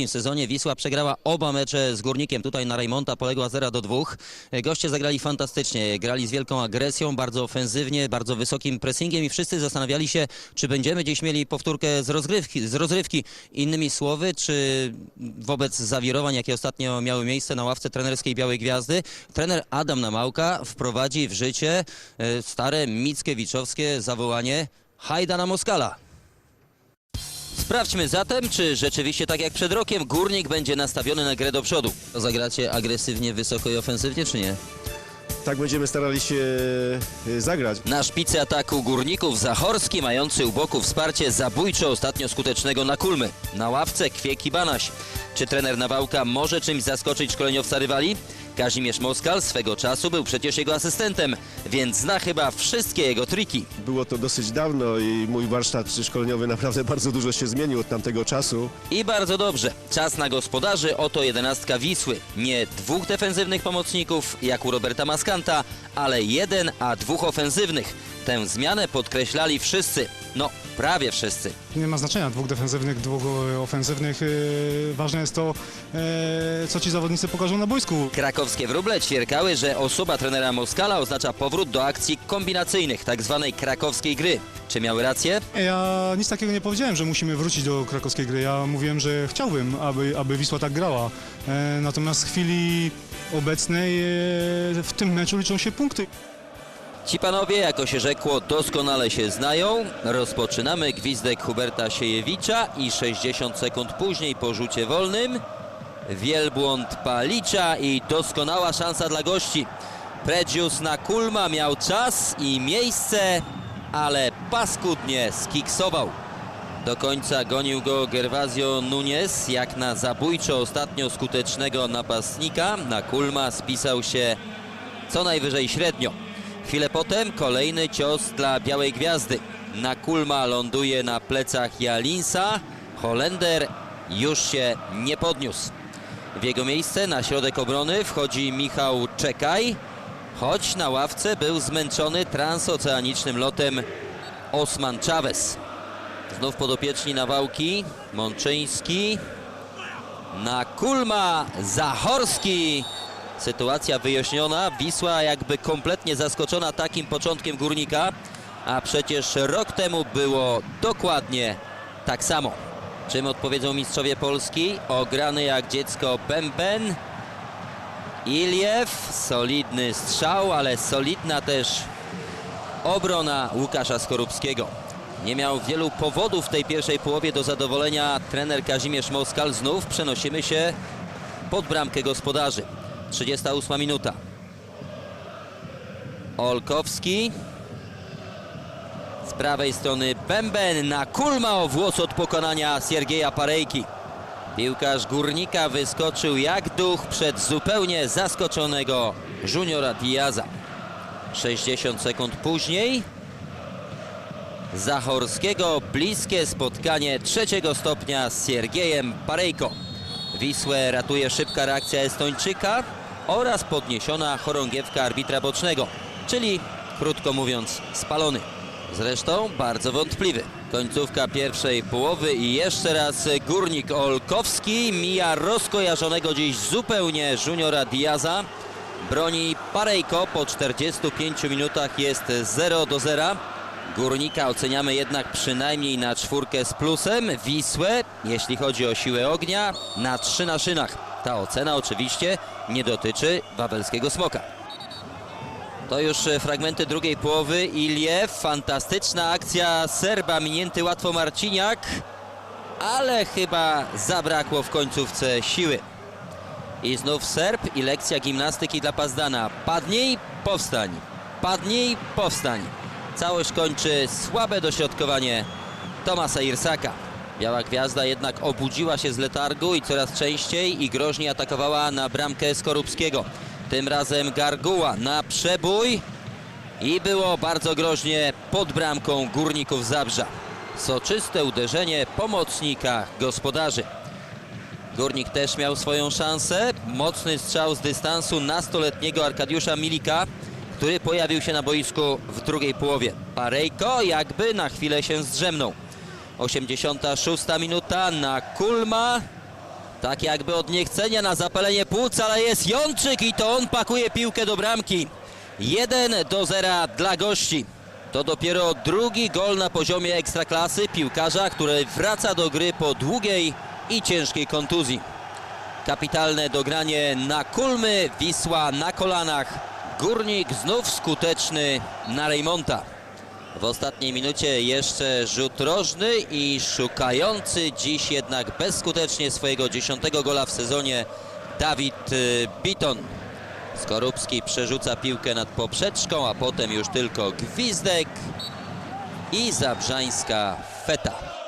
mistrzowskim sezonie. Wisła przegrała oba mecze z Górnikiem. Tutaj na Rejmonta poległa 0 do 2. Goście zagrali fantastycznie. Grali z wielką agresją, bardzo ofensywnie, bardzo wysokim pressingiem i wszyscy zastanawiali się, czy będziemy gdzieś mieli powtórkę z rozgrywki. Z rozrywki. Innymi słowy, czy wobec zawirowań, jakie ostatnio miały miejsce na ławce trenerskiej Białej Gwiazdy, trener Adam Namałka wprowadzi w życie e, stare mickiewiczowskie zawołanie Hajda na Moskala. Sprawdźmy zatem, czy rzeczywiście tak jak przed rokiem Górnik będzie nastawiony na grę do przodu. Zagracie agresywnie, wysoko i ofensywnie, czy nie? Tak będziemy starali się e, zagrać. Na szpicy ataku Górników Zachorski, mający u boku wsparcie zabójczo ostatnio skutecznego na kulmy. Na ławce Kwieki Banaś. Czy trener Nawałka może czymś zaskoczyć szkoleniowca rywali? Kazimierz Moskal swego czasu był przecież jego asystentem, więc zna chyba wszystkie jego triki. Było to dosyć dawno i mój warsztat szkoleniowy naprawdę bardzo dużo się zmienił od tamtego czasu. I bardzo dobrze. Czas na gospodarzy. Oto jedenastka Wisły. Nie dwóch defensywnych pomocników, jak u Roberta Ale jeden, a dwóch ofensywnych. Tę zmianę podkreślali wszyscy. No, prawie wszyscy. Nie ma znaczenia dwóch defensywnych, dwóch e, ofensywnych. E, Ważne jest to, e, co ci zawodnicy pokażą na boisku. Krakowskie wróble ćwierkały, że osoba trenera Moskala oznacza powrót do akcji kombinacyjnych, tak zwanej krakowskiej gry. Czy miały rację? Ja nic takiego nie powiedziałem, że musimy wrócić do krakowskiej gry. Ja mówiłem, że chciałbym, aby, aby Wisła tak grała. Natomiast w chwili obecnej w tym meczu liczą się punkty. Ci panowie, jako się rzekło, doskonale się znają. Rozpoczynamy gwizdek Huberta Siejewicza i 60 sekund później po rzucie wolnym wielbłąd Palicza i doskonała szansa dla gości. Predzius na Kulma miał czas i miejsce, ale paskudnie skiksował. Do końca gonił go Gervasio Nunez, jak na zabójczo ostatnio skutecznego napastnika. Na Kulma spisał się co najwyżej średnio. Chwilę potem kolejny cios dla Białej Gwiazdy. Na Kulma ląduje na plecach Jalinsa. Holender już się nie podniósł. W jego miejsce na środek obrony wchodzi Michał Czekaj, choć na ławce był zmęczony transoceanicznym lotem Osman Chavez. Znów podopieczni Nawałki, Mączyński, na Kulma, Zachorski. Sytuacja wyjaśniona, Wisła jakby kompletnie zaskoczona takim początkiem Górnika, a przecież rok temu było dokładnie tak samo. Czym odpowiedzą mistrzowie Polski? Ograny jak dziecko Bęben. Iliew, solidny strzał, ale solidna też obrona Łukasza Skorupskiego. Nie miał wielu powodów w tej pierwszej połowie do zadowolenia trener Kazimierz Moskal. Znów przenosimy się pod bramkę gospodarzy. 38 minuta. Olkowski. Z prawej strony Bęben na Kulma o włos od pokonania Siergieja Parejki. Piłkarz Górnika wyskoczył jak duch przed zupełnie zaskoczonego Juniora Diaza. 60 sekund później Zachorskiego bliskie spotkanie trzeciego stopnia z Siergiejem Parejko. Wisłę ratuje szybka reakcja Estończyka oraz podniesiona chorągiewka arbitra bocznego, czyli krótko mówiąc spalony. Zresztą bardzo wątpliwy. Końcówka pierwszej połowy i jeszcze raz Górnik Olkowski mija rozkojarzonego dziś zupełnie Juniora Diaza. Broni Parejko po 45 minutach jest 0 do 0. Górnika oceniamy jednak przynajmniej na czwórkę z plusem. Wisłę, jeśli chodzi o siłę ognia, na trzy na szynach. Ta ocena oczywiście nie dotyczy Wawelskiego Smoka. To już e, fragmenty drugiej połowy. Iliew, fantastyczna akcja Serba, minięty łatwo Marciniak, ale chyba zabrakło w końcówce siły. I znów Serb i lekcja gimnastyki dla Pazdana. Padnij, powstań. Padnij, powstań. Całość kończy słabe dośrodkowanie Tomasa Irsaka. Biała Gwiazda jednak obudziła się z letargu i coraz częściej i groźnie atakowała na bramkę Skorupskiego. Tym razem Garguła na przebój i było bardzo groźnie pod bramką Górników Zabrza. Soczyste uderzenie pomocnika gospodarzy. Górnik też miał swoją szansę. Mocny strzał z dystansu nastoletniego Arkadiusza Milika, który pojawił się na boisku w drugiej połowie. Parejko jakby na chwilę się zdrzemnął. 86 minuta na Kulma. Tak jakby od niechcenia na zapalenie płuc, ale jest Jączyk i to on pakuje piłkę do bramki. 1 do 0 dla gości. To dopiero drugi gol na poziomie ekstraklasy piłkarza, który wraca do gry po długiej i ciężkiej kontuzji. Kapitalne dogranie na kulmy, Wisła na kolanach. Górnik znów skuteczny na Rejmonta. W ostatniej minucie jeszcze rzut rożny i szukający dziś jednak bezskutecznie swojego dziesiątego gola w sezonie Dawid y, Biton. Skorupski przerzuca piłkę nad poprzeczką, a potem już tylko gwizdek i zabrzańska feta.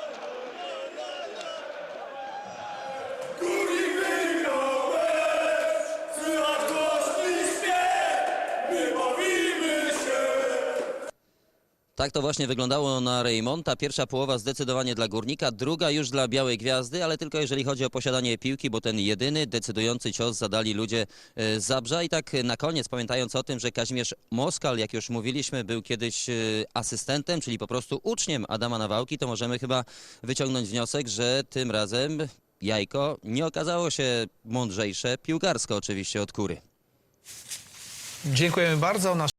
Tak to właśnie wyglądało na Reymonta. Pierwsza połowa zdecydowanie dla Górnika, druga już dla Białej Gwiazdy, ale tylko jeżeli chodzi o posiadanie piłki, bo ten jedyny decydujący cios zadali ludzie e, Zabrza. I tak na koniec, pamiętając o tym, że Kazimierz Moskal, jak już mówiliśmy, był kiedyś e, asystentem, czyli po prostu uczniem Adama Nawałki, to możemy chyba wyciągnąć wniosek, że tym razem jajko nie okazało się mądrzejsze, piłkarsko oczywiście od kury. Dziękujemy bardzo.